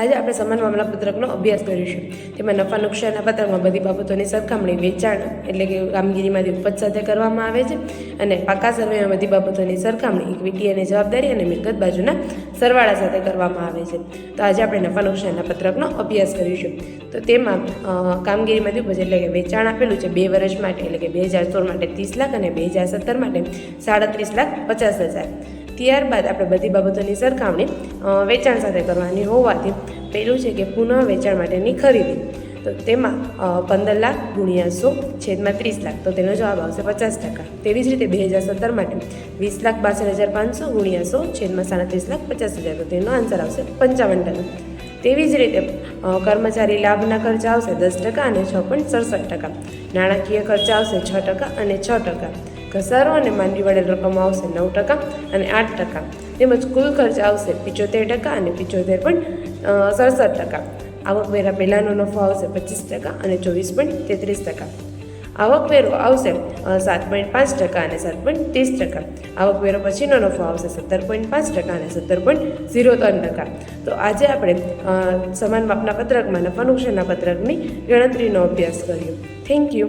આજે આપણે સમાન મામલા પત્રકનો અભ્યાસ કરીશું. તેમાં નફા નુકસાનના પત્રકમાં બધી બાબતોની સરખામણી, વેચાણ એટલે કે કામગીરીમાંથી ઉપજ સાથે કરવામાં આવે છે. અને પાકા સર્વેમાં બધી બાબતોની સરખામણી ઇક્વિટી અને જવાબદારી અને મિલકત બાજુના સરવાળા સાથે કરવામાં આવે છે. તો આજે આપણે નફા નુકસાનના પત્રકનો અભ્યાસ કરીશું. તો તેમાં કામગીરીમાંથી ઉપજ એટલે કે વેચાણ આપેલું છે બે વર્ષ માટે એટલે કે બે હજાર સોળ માટે ત્રીસ લાખ અને બે હજાર સત્તર માટે સાડત્રીસ લાખ પચાસ હજાર. ત્યારબાદ આપણે બધી બાબતોની સરખામણી વેચાણ સાથે કરવાની હોવાથી પહેલું છે કે પુનઃ વેચાણ માટેની ખરીદી. તો તેમાં પંદર લાખ ગુણ્યા સો છેદમાં ત્રીસ લાખ. તો તેનો જવાબ આવશે પચાસ ટકા. તેવી જ રીતે બે હજાર સત્તર માટે વીસ લાખ બાસઠ હજાર પાંચસો ગુણ્યા સો છેદમાં સાડત્રીસ લાખ પચાસ હજાર. તો તેનો આન્સર આવશે પંચાવન ટકા. તેવી જ રીતે કર્મચારી લાભના ખર્ચ આવશે દસ ટકા અને છ પોઈન્ટ સડસઠ ટકા. નાણાકીય ખર્ચ આવશે છ ટકા અને છ ટકા. ઘસારો અને માંડી વળેલ રકમ આવશે નવ ટકા અને આઠ ટકા. તેમજ કુલ ખર્ચ આવશે પિચોતેર ટકા અને પિચોતેર પોઈન્ટ સડસઠ ટકા. આવકવેરા પહેલાંનો નફો આવશે પચીસ ટકા અને ચોવીસ પોઈન્ટ તેત્રીસ ટકા. આવકવેરો આવશે સાત પોઈન્ટ પાંચ ટકા અને સાત પોઈન્ટ ત્રીસ ટકા. આવકવેરો પછીનો નફો આવશે સત્તર પોઈન્ટ પાંચ ટકા અને સત્તર પોઈન્ટ ઝીરો ત્રણ ટકા. તો આજે આપણે સમાન માપના પત્રકમાં નફા નુકસાનના પત્રકની ગણતરીનો અભ્યાસ કર્યો. Thank you